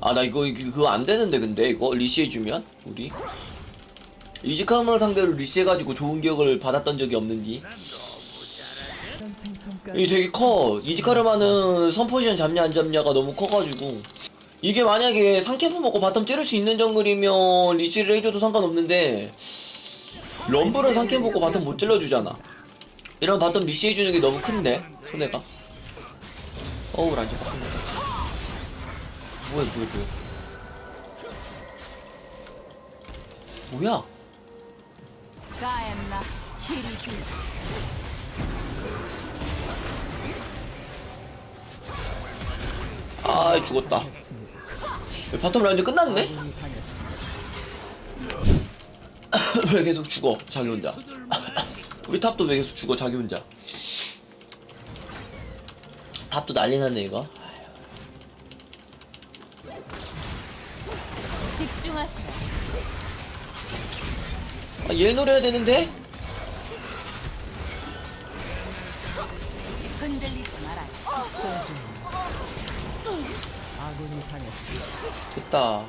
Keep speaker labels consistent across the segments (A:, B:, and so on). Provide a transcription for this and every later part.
A: 아 나 이거 그- 그거 안 되는데 근데 이거 리시해주면? 우리? 이지카를 상대로 리시해가지고 좋은 기억을 받았던 적이 없는디 이게 되게 커. 이지카르마는 선 포지션 잡냐 안 잡냐가 너무 커가지고. 이게 만약에 상캠프 먹고 바텀 찌를 수 있는 정글이면 리시를 해줘도 상관없는데 럼블은 상캠 먹고 바텀 못 찔러주잖아. 이런 바텀 리시 해주는 게 너무 큰데 손해가? 어우 란지 빡습니다 뭐야 뭐야 뭐야 뭐야?
B: 가엔나 키리비
A: 아 죽었다. 바텀 라운드 끝났네? 왜 계속 죽어 자기 혼자? 우리 탑도 왜 계속 죽어 자기 혼자? 탑도 난리 났네 이거
B: 집중하세요.
A: 아, 얘 노려야 되는데?
B: 흔들리지 말아요.
A: 됐다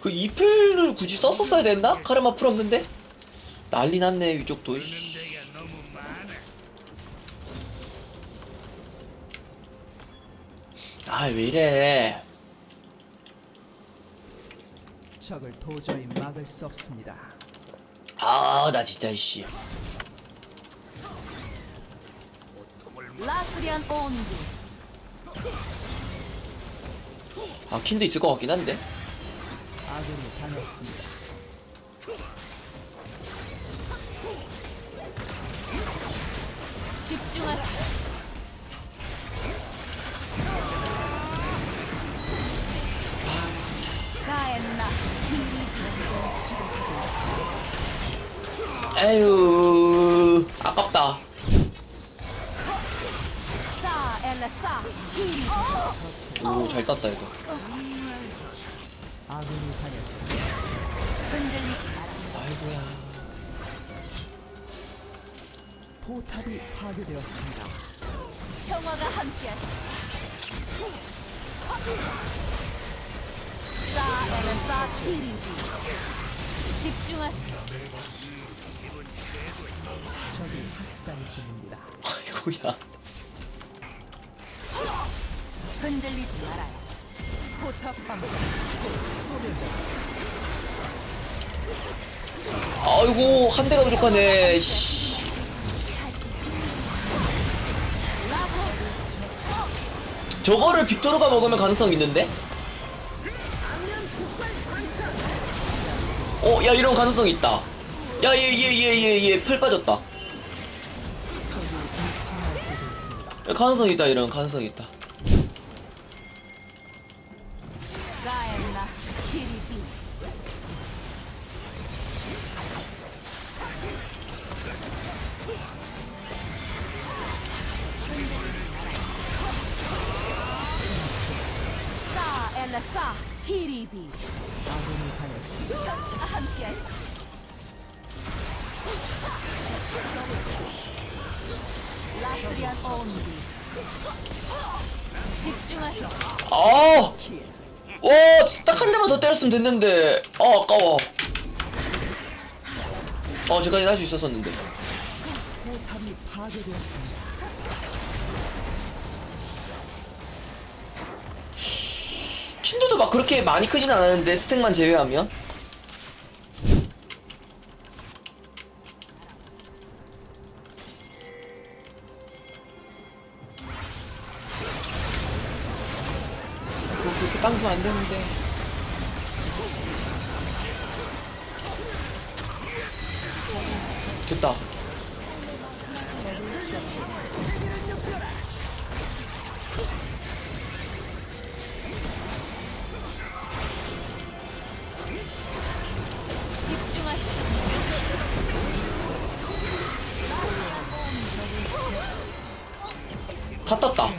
A: 그 이플을 굳이 썼었어야 됐나? 카르마 풀 없는데? 난리 났네 위쪽도 씨. 아 왜 이래
C: 적을 도저히 막을 수 없습니다.
A: 아 나 진짜 씨
B: 라스리안 온드
A: 아 킨도 있을 것 같긴 한데
C: 아군이 당했습니다.
B: 집중하세
A: 에휴 아깝다 오 잘 땄다 이거. 아이고야
C: 포탑이 파괴되었습니다.
B: 평화가 함께하시오. 사 엘레사 키리비 집중하세요.
C: 적이 학살 중입니다.
A: 아이고야
B: 흔들리지 말아요. 포탑 방패
A: 아이고 한 대가 부족하네 씨. 저거를 빅토르가 먹으면 가능성 있는데? 어, 야 이런 가능성 있다. 야, 얘, 얘, 얘, 얘, 얘, 풀 빠졌다. 야, 가능성 있다, 이런 가능성 있다.
B: 가엔나 키리비 사 엘레사 티리비
C: 아군이 당했습니다.
B: 함께하시오. 라스리안 온디 집중하시오.
A: 아! 와, 진짜 한 대만 더 때렸으면 됐는데. 아, 아까워. 어, 제가 할수 있었었는데. 킨도도 막 그렇게 많이 크진 않았는데, 스택만 제외하면. 그렇게 빵주면안 되는데. 됐다. 다 땄다.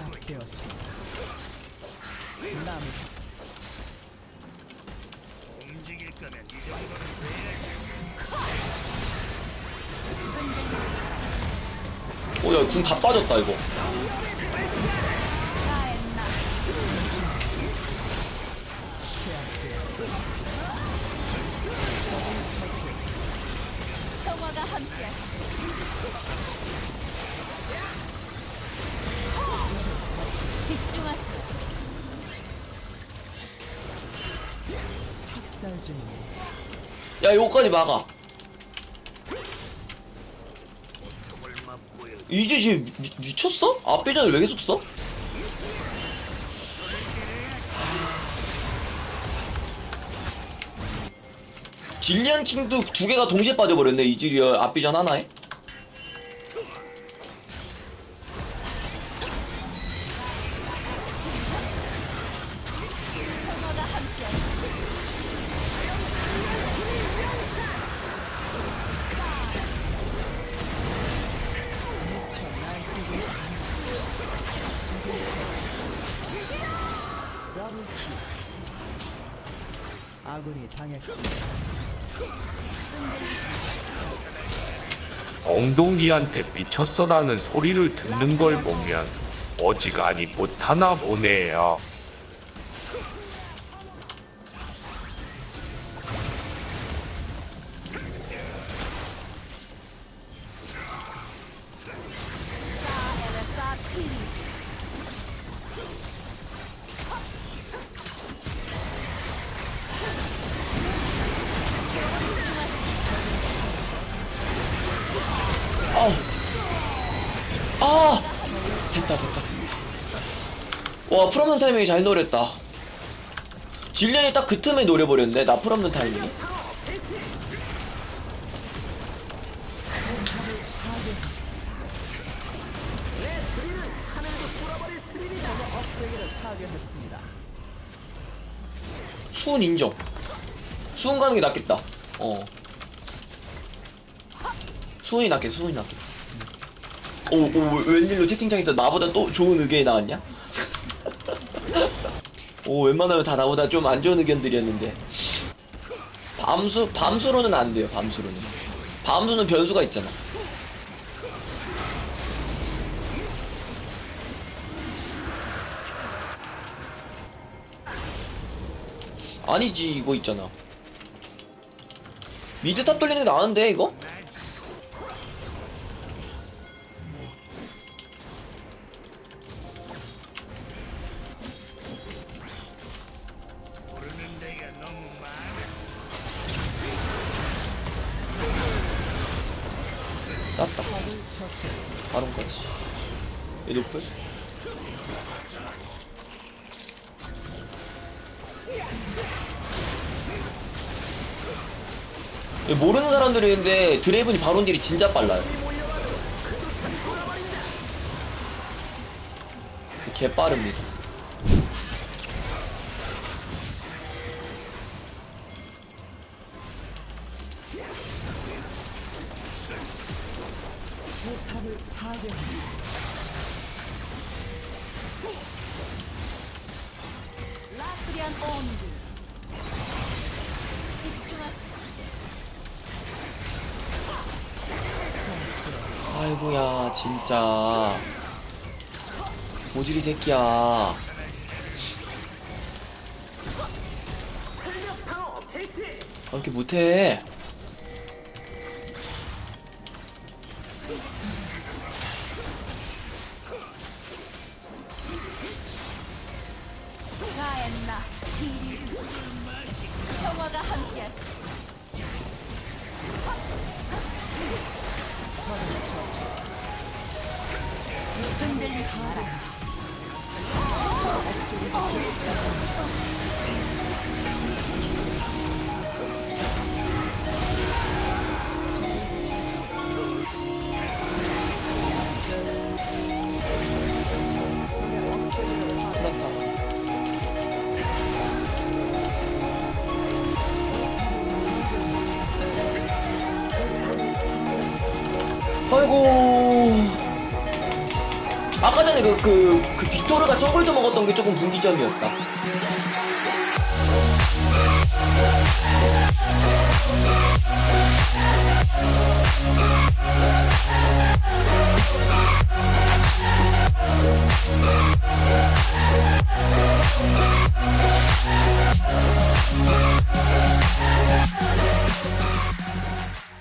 A: 오야 궁 다 빠졌다 이거
B: 집중하세요.
C: 학살 중입니다.
A: 야 요거까지 막아 이제 쟤 미, 미쳤어? 앞비전을 왜 계속 써? 질리안 킹도 두 개가 동시에 빠져버렸네 이즈리얼 앞비전 하나에
C: 아군이.
D: 엉덩이한테 미쳤어라는 소리를 듣는 걸 보면 어지간히 못하나 보네요.
A: 아우 아! 됐다 됐다. 와 풀없는 타이밍이 잘 노렸다. 질리안이 딱 그 틈에 노려버렸네 나 풀없는 타이밍이. 수은 인정. 수은 가는 게 낫겠다. 어 수은이 낫겠다 수은이 낫겠다 오, 오 웬일로 채팅창에서 나보다 또 좋은 의견이 나왔냐? 오 웬만하면 다 나보다 좀 안 좋은 의견들이었는데. 밤수 밤수로는 안 돼요 밤수로는. 밤수는 변수가 있잖아. 아니지 이거 있잖아. 미드 탑 돌리는 게 나은데 이거? 바론까지. 얘 높을? 얘 모르는 사람들이 있는데 드레이븐이 바론 딜이 진짜 빨라요. 개 빠릅니다 아이고야 진짜. 모질이 새끼야. 아, 이렇게 못해 아이고 아까 전에 그, 그, 그 빅토르가 정글도 먹었던 게 조금 분기점이었다